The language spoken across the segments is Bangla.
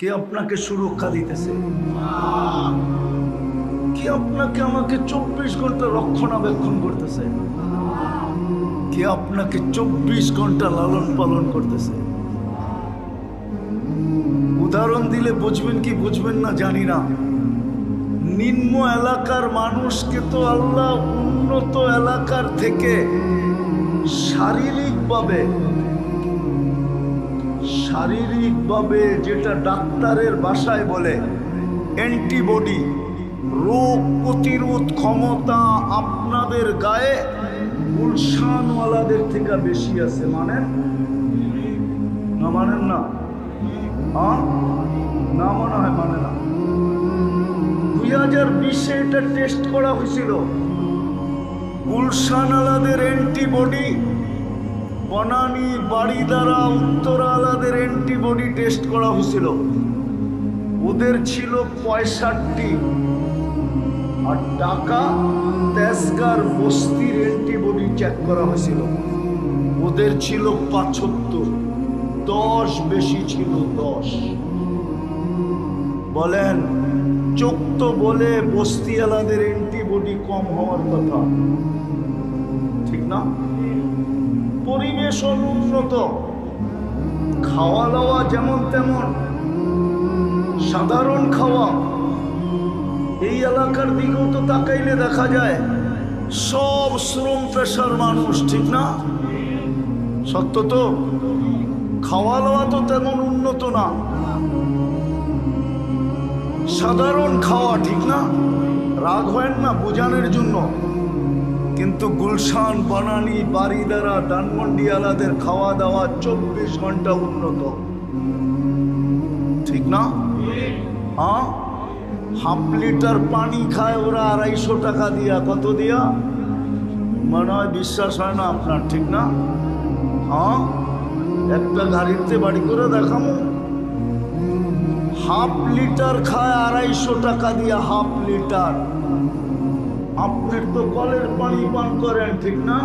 কে আপনাকে সুরক্ষা দিতেছে? কে আপনাকে আমাকে চব্বিশ ঘণ্টা রক্ষণাবেক্ষণ করতেছে? কে আপনাকে চব্বিশ ঘণ্টা লালন পালন করতেছে? উদাহরণ দিলে বুঝবেন কি বুঝবেন না জানি না। নিম্ন এলাকার মানুষকে তো আল্লাহ উন্নত এলাকার থেকে শারীরিকভাবে শারীরিকভাবে যেটা ডাক্তারের ভাষায় বলে অ্যান্টিবডি রোগ প্রতিরোধ ক্ষমতা আপনাদের গায়ে, গুলশানওয়ালাদের থেকে বেশি আছে। মানেন? না মানেন না? না মনে হয় মানে না। দুই হাজার বিশে এটা টেস্ট করা হয়েছিল। গুলশান আলাদের অ্যান্টিবডি বনানী বাড়িদারা উত্তরা আলাদের অ্যান্টিবডি টেস্ট করা হয়েছিল। ওদের ছিল পঁয়ষট্টি। আর টাকা তেজগার বস্তির অ্যান্টিবডি চেক করা হয়েছিল। ওদের ছিল পাঁচাত্তর দশ বেশি ছিল দশ। বলেন, চোখ তো বলে বস্তিওয়ালাদের অ্যান্টিবডি কম হওয়ার কথা। ঠিক না? অনুন্নত। খাওয়া দাওয়া যেমন তেমন। সাধারণ খাওয়া। এই এলাকার দিকেও তো তাকাইলে দেখা যায়, সব শ্রম পেশার মানুষ, ঠিক না? সত্য তো? খাওয়া দাওয়া তো তেমন উন্নত না। সাধারণ খাওয়া, ঠিক না? রাগ হয় না বোঝানোর জন্য? কিন্তু গুলশান, বানানি বাড়িদারা ডানমন্ডি আলাদের খাওয়া দাওয়া চব্বিশ ঘণ্টা উন্নত। ঠিক না? হ্যাঁ? হাফ লিটার পানি খায় ওরা আড়াইশো টাকা দিয়া। কত দিয়া? মনে হয় বিশ্বাস হয় না আপনার, ঠিক না? হ্যাঁ? একটা গাড়িতে বাড়ি করে দেখামো। হাফ লিটার খায় আড়াইশো টাকা দিয়া, হাফ লিটার। আপনার তো কলের পানি পান করেন, ঠিক না?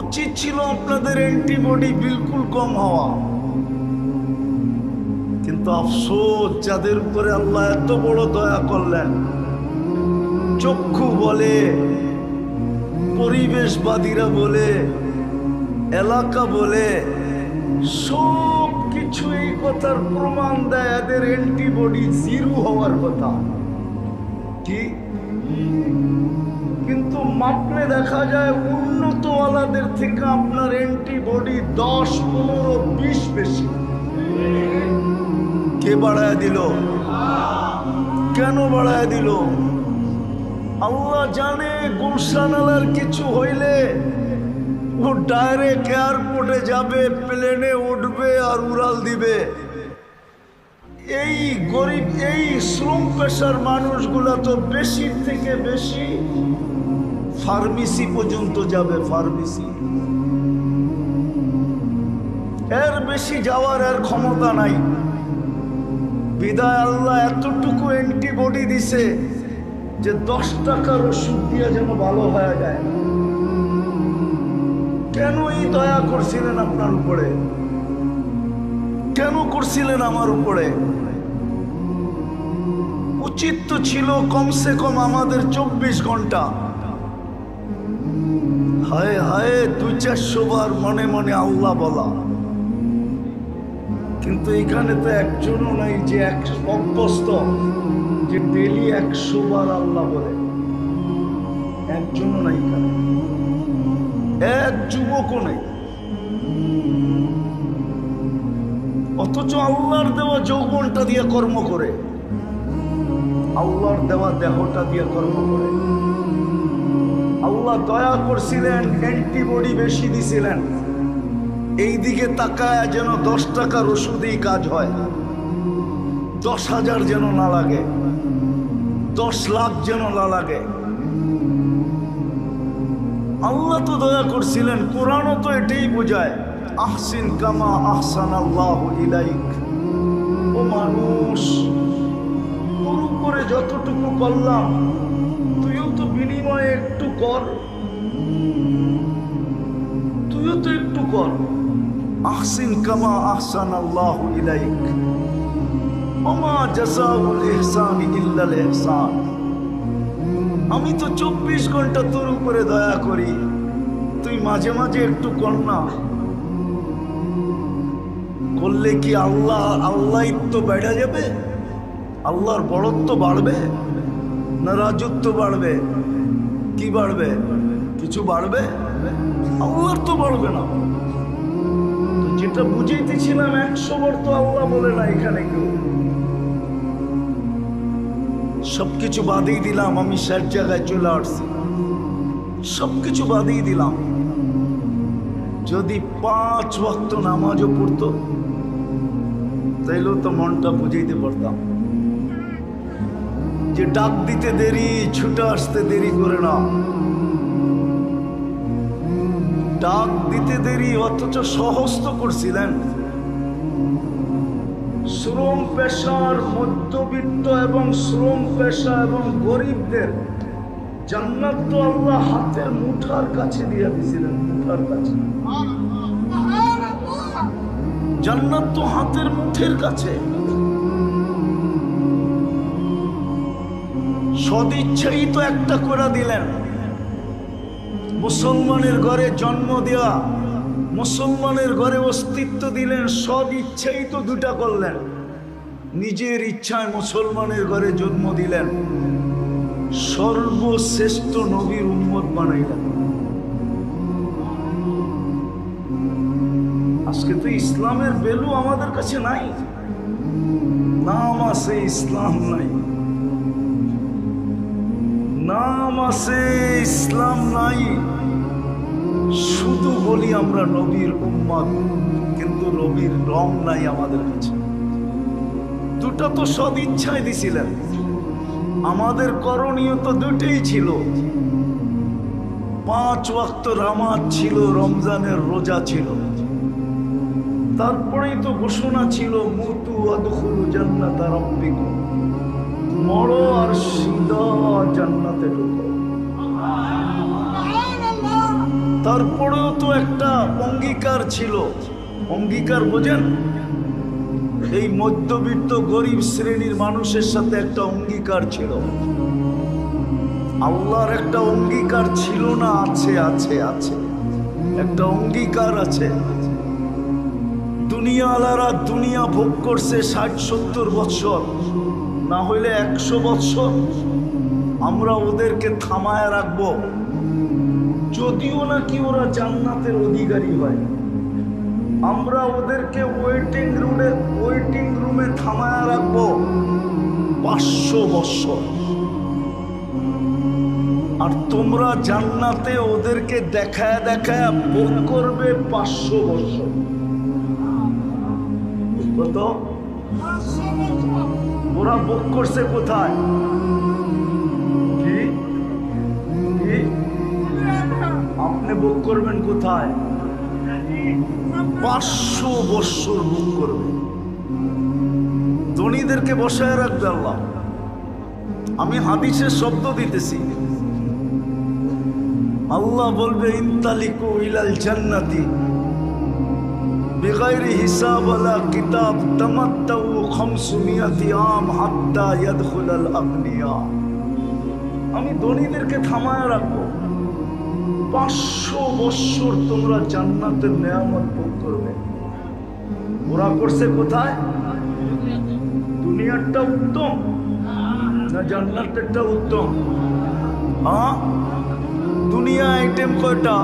উচিত ছিল আপনাদের অ্যান্টিবডি বিলকুল কম হওয়া। কিন্তু আফসোস, যাদের উপরে আল্লাহ এত বড় দয়া করলেন, চক্ষু বলে, পরিবেশবাদীরা বলে, এলাকা বলে সব কিছু এই কথার প্রমাণ দেয়, এদের অ্যান্টিবডি জিরো হওয়ার কথা। কি? কিন্তু মাপলে দেখা যায় উন্নতওয়ালাদের থেকে আপনার অ্যান্টিবডি দশ, পনেরো, বিশ বেশি। কে বাড়ায় দিল? কেন বাড়ায় দিল? আল্লাহ জানে গুলশান আলার কিছু হইলে ও ডাইরেক্ট এয়ারপোর্টে যাবে প্লেনে উঠবে আর উড়াল দিবে। এই গরিব, এই শ্রম পেশার মানুষগুলা তো বেশি থেকে বেশি ফার্মেসি পর্যন্ত যাবে, ফার্মেসি। এর বেশি যাওয়ার এর ক্ষমতা নাই। বিদায় আল্লাহ এতটুকু অ্যান্টিবডি দিছে যে দশ টাকার ওষুধ দিয়ে যেন ভালো হয়ে যায়। কেন এই দয়া করছিলেন আপনার উপরে? কেন করছিলেন আমার উপরে? উচিত তো ছিল কমসে কম আমাদের চব্বিশ ঘণ্টা। হায় হায় দুই চারশো বার মনে মনে আল্লাহ বলা। কিন্তু এখানে তো একজনও নাই যে এক অভ্যস্ত, যে ডেলি একশো বার আল্লাহ বলে। একজনও নাই এখানে। এক যুবকও নেই। অথচ আল্লাহর দেওয়া যৌবনটা দিয়ে কর্ম করে। আল্লাহর দেওয়া দেহটা দিয়ে কর্ম করে। আল্লাহ দয়া করছিলেন, অ্যান্টিবডি বেশি দিছিলেন। এই দিকে তাকায় যেন দশ টাকার ওষুধেই কাজ হয়। দশ হাজার যেন না লাগে। দশ লাখ যেন না লাগে। আল্লাহ তো দয়া করছিলেন, কোরআনও তো এটাই বোঝায়। আহসিন কামা আহসান আল্লাহ ইলাইক। ও মানুষ তোর উপরে যতটুকু করলাম, তুইও তো বিনিময়ে একটু কর। তুইও তো একটু কর। আহসিন কামা আহসান আল্লাহ ইলাইক। ওমা জাযাউল ইহসান ইল্লাল ইহসান। আমি তো চব্বিশ ঘণ্টা তোর উপরে দয়া করি। তুই মাঝে মাঝে একটু কর না। করলে কি আল্লাহ আল্লাহ তো বেড়ে যাবে? আল্লাহর বড়ত্ব বাড়বে? না রাজত্ব বাড়বে? কি বাড়বে? কিছু বাড়বে? আল্লাহর তো বাড়বে না। যেটা বুঝাইতেছিলাম একশো বার তো আল্লাহ বলে না এখানে কেউ। সবকিছু বাদেই দিলাম, আমি শেষ জায়গায় চলে আসছি। সবকিছু বাদেই দিলাম। যদি পাঁচ ভক্ত নামাজও পড়তো তাইলেও তো মনটা বুঝাইতে পারতাম। যে ডাক দিতে দেরি, ছুটে আসতে দেরি করে না। ডাক দিতে দেরি অথচ সহস্ত করছিলেন শ্রম পেশার মধ্যবিত্ত এবং শ্রম পেশা এবং গরিবদের জান্নাত তো আল্লাহ হাতের মুঠার কাছে দিয়ে দিয়েছিলেন, মুঠার কাছে। জান্নাত তো হাতের মুঠের কাছে। সদিচ্ছাই তো একটা করে দিলেন। মুসলমানের ঘরে জন্ম দেওয়া মুসলমানের ঘরে অস্তিত্ব দিলেন সদ ইচ্ছাই তো দুটা করলেন। নিজের ইচ্ছায় মুসলমানের ঘরে জন্ম দিলেন। সর্বশ্রেষ্ঠ নবীর উম্মত বানাইলেন। আজকে তো ইসলামের বেলু আমাদের কাছে নাই। নাম আছে ইসলাম নাই। নাম আছে ইসলাম নাই। শুধু বলি আমরা নবীর উম্মত, কিন্তু নবীর রং নাই আমাদের কাছে। দুটা তো সদ ইচ্ছায় দিছিলেন। আমাদের করণীয় তো দুটেই ছিল। পাঁচ ওয়াক্ত রামাত ছিল, রমজানের রোজা ছিল। তারপরেই তো ঘোষণা ছিল মুতু আদখুল জান্নাত রাব্বিকুম। মরো আর সিধা জান্নাতে ঢুকো। তারপরেও তো একটা অঙ্গীকার ছিল। অঙ্গীকার বোঝেন? এই মধ্যবিত্ত গরিব শ্রেণির মানুষের সাথে একটা অঙ্গীকার ছিল। আল্লাহর একটা অঙ্গীকার ছিল না, আছে আছে আছে। একটা অঙ্গীকার আছে। দুনিয়ালারা দুনিয়া ভোগ করছে ষাট, সত্তর বৎসর না হইলে একশো বৎসর আমরা ওদেরকে থামায় রাখব। যদিও নাকি ওরা জান্নাতের অধিকারী হয়। আমরা ওদেরকে ওয়েটিং রুমে ওয়েটিং রুমে থামায় রাখব। পাঁচশো বৎসর আর তোমরা জান্নাতে ওদেরকে দেখায় দেখায় ভোগ করবে পাঁচশো বৎসর কত? ওরা ভোগ করছে কোথায়? কি? আপনি ভোগ করবেন কোথায়? পাঁচশো বৎসর ভোগ করবে। ধনীদেরকে বসায় রাখবে আল্লাহ। আমি হাদিসের শব্দ দিতেছি। আল্লাহ বলবে, ইনতালিকু ইলাল জান্নাতি। بغير حساب ولا كتاب تمتعوا خمسمائة عام حتى يدخل الأغنياء আমি ধনীদেরকে থামায় রাখবো পাঁচশো বৎসর তোমরা জান্নাতের নেয়ামত ভোগ করবে ওরা করছে কোথায় দুনিয়ারটা উত্তম না জান্নাতেরটা উত্তম হ্যাঁ দুনিয়া আইটেম কয়টা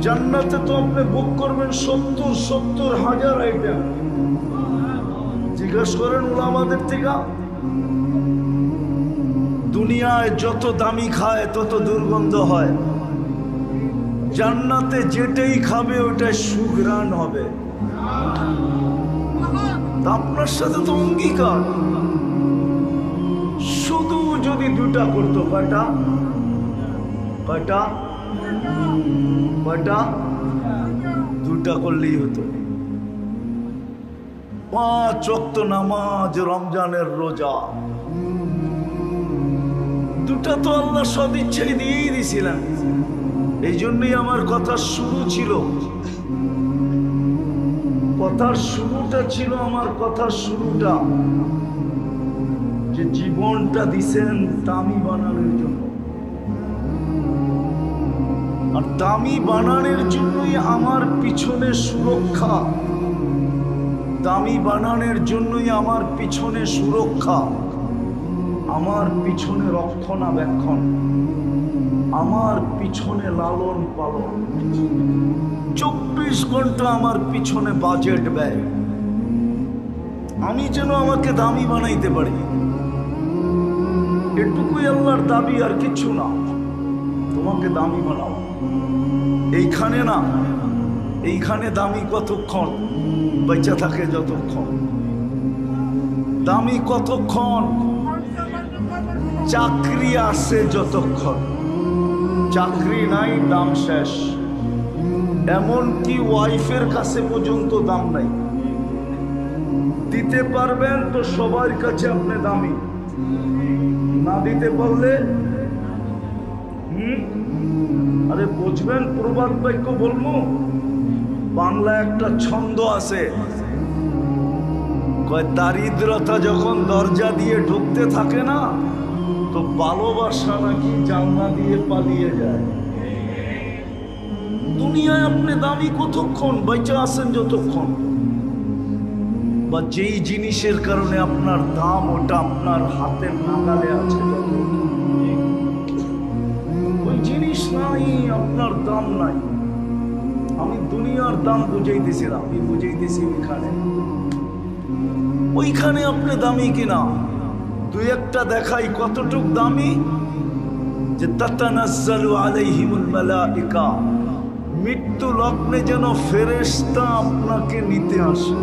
জান্নাতে তো আপনি বুক করবেন সত্তর সত্তর হাজার আইটেম জিজ্ঞাসা করেন ওলামাদের থেকে, দুনিয়ায় যত দামি খায়, তত দুর্গন্ধ হয়। জান্নাতে যেটাই খাবে, ওটাই সুগ্রাণ হবে। আপনার সাথে তো অঙ্গীকার। শুধু যদি দুটা করতো, কয়টা? কয়টা? কয়টা? দুটা করলেই হতো। পাঁচ অক্ত নামাজ, রমজানের রোজা। দুটা তো আল্লাহ সদিচ্ছাই দিয়েই দিছিলেন। এই জন্যই আমার কথা শুরু ছিল। কথার শুরুটা ছিল আমার কথার শুরুটা। যে জীবনটা দিছেন দামি বানানোর জন্য। আর দামি বানানোর জন্যই আমার পিছনে সুরক্ষা। দামি বানানোর জন্যই আমার পিছনে সুরক্ষা। আমার পিছনে রক্ষণাবেক্ষণ। আমার পিছনে লালন পালন। চব্বিশ ঘণ্টা আমার পিছনে বাজেট ব্যয়। আমি যেন আমাকে দামি বানাইতে পারি। এটুকুই আল্লাহর দাবি আর কিছু না। তোমাকে দামি বানাও। এইখানে না, এইখানে দামি কতক্ষণ বেঁচে থাকে যতক্ষণ? দামি কতক্ষণ চাকরি আসে যতক্ষণ? চাকরি নাই, দাম শেষ। এমনকি ওয়াইফের কাছে পর্যন্ত দাম নাই। দিতে পারবেন তো সবার কাছে আপনি দামি। না দিতে পারলে আরে বুঝবেন, প্রবাদ বাক্য বলব? বাংলা একটা ছন্দ আছে। কয়, দারিদ্রতা যখন দরজা দিয়ে ঢুকতে থাকে না, তো ভালোবাসা নাকি জানলা দিয়ে পালিয়ে যায়। দুনিয়ায় আপনি দামি কতক্ষণ? বেঁচে আছেন যতক্ষণ। বা যেই জিনিসের কারণে আপনার দাম ওটা আপনার হাতের নাগালে আছে যতক্ষণ। নাই, আপনার দাম নাই। আমি দুনিয়ার দাম বুঝাইতেছিলাম, আমি বুঝাইতেছি ওইখানে। ওইখানে আপনি দামি কিনা? দুই একটা দেখাই কতটুক দামি? যে তাতানাজ্জালু আলাইহিমুল মালাইকা। মৃত্যু লগ্নে যেন ফেরেশতা আপনাকে নিতে আসে।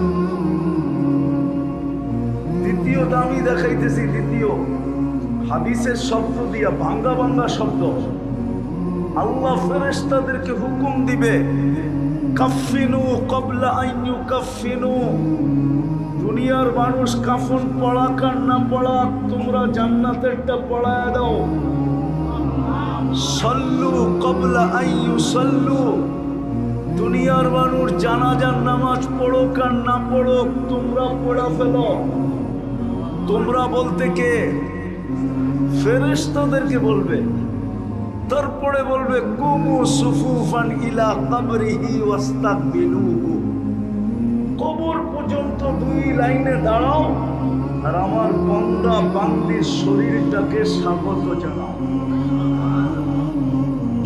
দ্বিতীয় দামি দেখাইতেছি, দ্বিতীয়। হাদিসের শব্দ দিয়া ভাঙ্গা ভাঙ্গা শব্দ। আল্লাহ ফেরেশতাদেরকে হুকুম দিবে কাফিনু কবলা আইনু কাফিনু দুনিয়ার মানুষ কাফন পড়াক আর না পড়াক তোমরা জান্নাতেরটা পড়ায় দাও। সল্লু কবলা আইয়ু সল্লু। দুনিয়ার মানুষ জানাজার নামাজ পড়ো কার না পড়ুক তোমরা পড়া ফেলো। তোমরা বলতে কে? ফেরেশতাদেরকে বলবে। তারপরে বলবে, কুমু সুফুফান ইলা কাবরিহি ওয়াস্তাকবিলুহু কবর পর্যন্ত দুই লাইনে দাঁড়াও, আর আমার বন্দা বান্দির শরীরটাকে স্বাগত জানাও।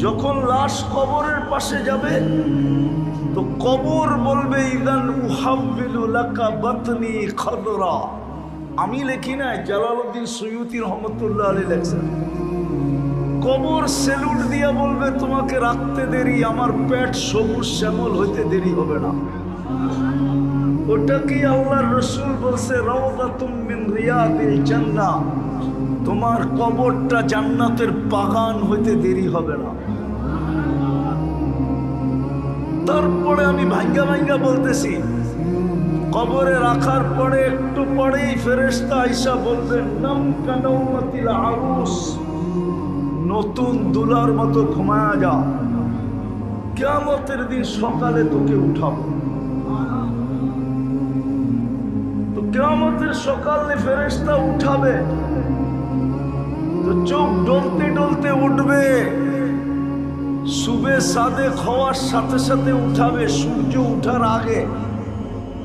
যখন লাশ কবরের পাশে যাবে, তো কবর বলবে, ইদান উহাবিলু লাকা বাতনি খদরা। আমি লেখি না জালালউদ্দিন সৈয়দি রহমতুল্লাহ আলী লেখছেন। কবর সেলুট দিয়া বলবে, তোমাকে রাখতে দেরি, আমার পেট সবুজ শ্যামল হইতে দেরি হবে না। ওটা কি আল্লাহর রসুল বলছে, রওদাতুম মিন রিয়াদিল জান্নাহ, তোমার কবরটা জান্নাতের বাগান হইতে দেরি হবে না। তারপরে আমি ভাঙ্গা ভাঙ্গা বলতেছি, কবরে রাখার পরে একটু পরেই ফেরেশতা আইসা বলবেন, নাম কানাউমাতিল আরুস। নতুন দুলার মতো ঘুমায়া যা কেমতের দিন সকালে তোকে উঠাবো। তো কেমতের সকালে ফেরেশতা উঠাবে। তো চোখ ডলতে ডলতে উঠবে। সুবে সাদে খাওয়ার সাথে সাথে উঠাবে সূর্য উঠার আগে।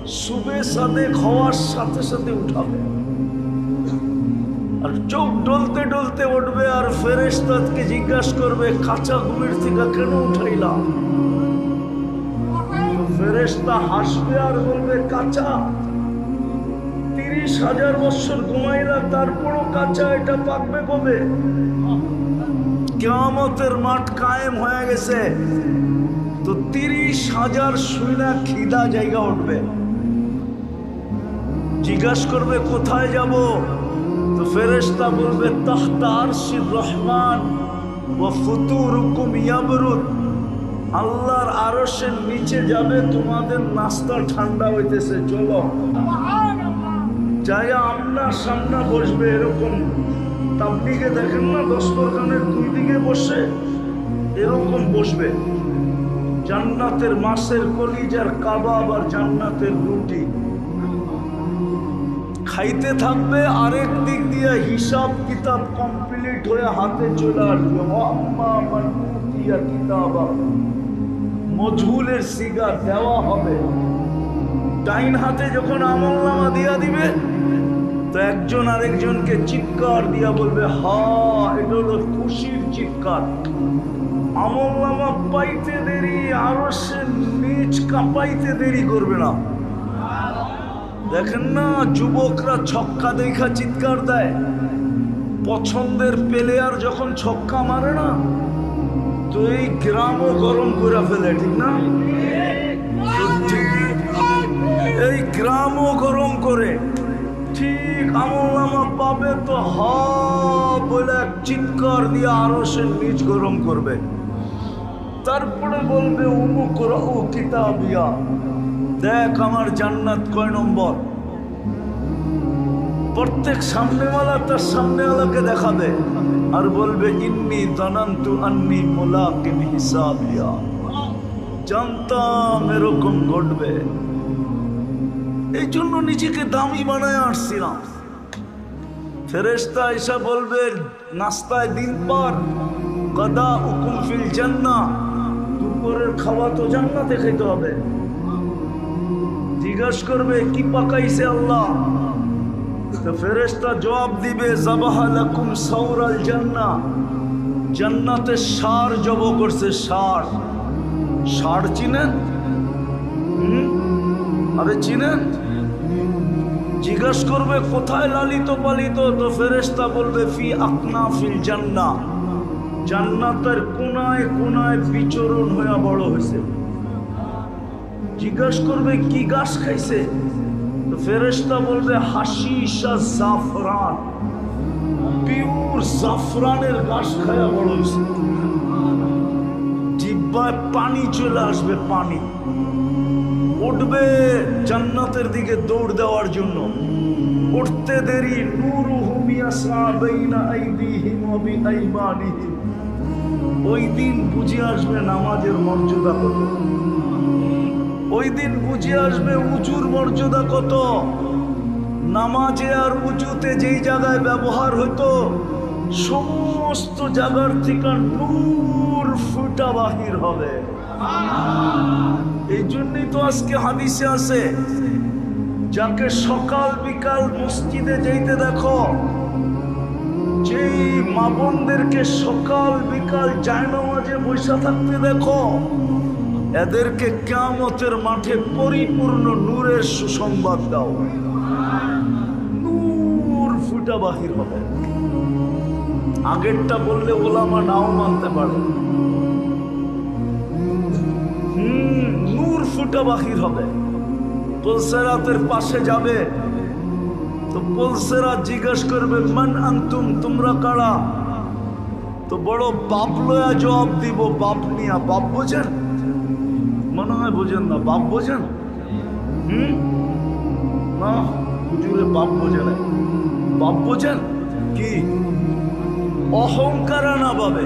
সুবে সাদে খাওয়ার সাথে সাথে উঠাবে। আর চোখ ডলতে ডলতে উঠবে আর ফেরেস্তাদকে জিজ্ঞাসা করবে, কাঁচা ঘুমের থেকে কেন উঠাইলাম ফেরেস্তা হাসবে আর বলবে, কাঁচা। তিরিশ হাজার বছর ঘুমাইলা, তারপরও কাঁচা, এটা পাকবে কবে? কেয়ামতের মাঠ কায়েম হয়ে গেছে। তো তিরিশ হাজার শুইনা খিদা জায়গা উঠবে। জিজ্ঞাসা করবে, কোথায় যাব? তো ফেরেশতা বলবে তাহতা আরশির রহমান ও ফুতুর হুকুম ইয়াবরুদ। আল্লাহর আরশের নিচে যাবে তোমাদের নাস্তা ঠান্ডা হইতেছে চলো। যাই আপনার সামনে বসবে এরকম। তাবলিগে দেখেন না দস্তরখানের দুই দিকে বসে এরকম বসবে। জান্নাতের মাসের কলিজার কাবাব আর জান্নাতের রুটি। খাইতে থাকবে, আরেক দিক দিয়ে হিসাব কিতাব কমপ্লিট হয়ে হাতে চলে আসবে। কিতাবা। মজহুলের সিগা দেওয়া হবে। ডাইন হাতে যখন আমল নামা দিয়া দিবে, তো একজন আরেকজনকে চিৎকার দিয়া বলবে, হা, এটা হলো খুশির চিৎকার। আমল নামা পাইতে দেরি আরও সে নিচ কাঁপাইতে দেরি করবে না। দেখেন না, যুবকরা ছক্কা দেখা চিৎকার দেয়। পছন্দের প্লেয়ার যখন ছক্কা মারে না, তো এই গ্রামও গরম করে ফেলে, ঠিক না? এই গ্রামও গরম করে। ঠিক আমল নামা পাবে তো হ বলে এক চিৎকার দিয়ে আরও সে নিজ গরম করবে। তারপরে বলবে উমুক ও কিতাবিয়া। দেখ আমার জান্নাত কয় নম্বর। প্রত্যেক সামনেওয়ালা তার সামনেওয়ালাকে দেখাবে আর বলবে, ইন্নি দনান্তু আন্নি মোলাকিম হিসাবিয়া। জানতাম এরকম ঘটবে। এই জন্য নিজেকে দামি বানায় আসছিলাম ফেরেস্তা এসা বলবে, নাস্তায় দিন পর। গদা হুকুম ফিল জান্না দুপুরের খাওয়া তো জান্নাতে খেতে হবে। জিজ্ঞাস করবে, কি পাকাইছে আল্লাহ? ফেরেস্তা জবাব দিবে জাবাহালাকুম সাউরাল জান্না জান্নাতে সার জব করছে, সার। সার চিনেন? আরে চিনেন? জিজ্ঞাস করবে, কোথায় লালিত পালিত? তো ফেরেস্তা বলবে, ফি আকনা ফিল জান্না জান্নাতের কোনায় কোনায় বিচরণ হয়ে বড় হয়েছে জিজ্ঞাস করবে, কি গাছ খাইছে? তো ফেরেস্তা বলবে হাসিসা জাফরান। পিওর জাফরানের গাছ খায়া বড় হয়েছে জিব্বায় পানি চলে আসবে, পানি। উঠবে জান্নাতের দিকে দৌড় দেওয়ার জন্য। উঠতে দেরি, নূরু ওই দিন বুঝে আসবে নামাজের মর্যাদা কত। ওই দিন বুঝে আসবে উঁচুর মর্যাদা কত। নামাজে আর উঁচুতে যেই জায়গায় ব্যবহার হতো সমস্ত জায়গার থেকে নূর ফুটা বাহির হবে। এই জন্যই তো আজকে হাদিসে আছে, যাকে সকাল বিকাল মসজিদে যেতে দেখো, যেই মা বোনদেরকে সকাল বিকাল জায়নামাজে বসে থাকতে দেখো এদেরকে কেমতের মাঠে পরিপূর্ণ নূরের সুসংবাদ দাও। নূর ফুটা বাহির হবে। আগেরটা বললে ওলামা নাও মানতে পারে। হুম, নূর ফুটা বাহির হবে। পুলসেরাতের পাশে যাবে। তো পুলসেরা জিজ্ঞেস করবে, মান আন্তুম, তোমরা কারা? তো বড় বাপ লয়া জবাব দিব, বাপ নিয়া বাপ বোঝেন? মনে হয় বোঝেন না, বাপ বোঝেন? হুম? না, হুজুরে বাপ বোঝে না বাপ বোঝেন? কি? অহংকার না পাবে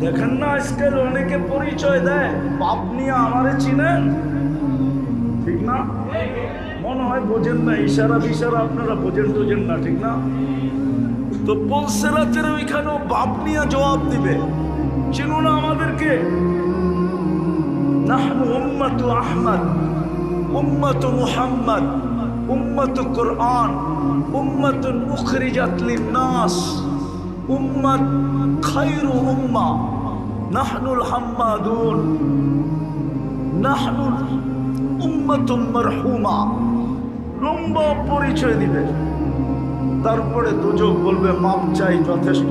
দেখেন না আজকাল অনেকে পরিচয় দেয়, বাপ নিয়ে আমারে চিনেন? ঠিক না? মনে হয় বোঝেন না, ইশারা বিশারা আপনারা বোঝেন টোঝেন না, ঠিক না? তো পলসেরাতের ওইখানেও বাপ নিয়ে জবাব দিবে। চিনো না আমাদেরকে নাহনু উম্মাতু আহমদ, উম্মাতু মুহাম্মদ, উম্মাতু কুরআন উম্মাতুন উখরিজাত লিন-নাস, উম্মাত খায়রু উম্মা, নাহনুল হাম্মাদুন, নাহনুল উম্মাতুম মারহুমা। লম্বা পরিচয় দিবে। তারপরে দুজক বলবে, মাপ চাই যথেষ্ট।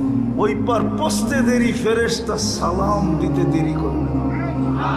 ওই পার পস্তে দেরি ফেরেস্তা সালাম দিতে দেরি করবে না।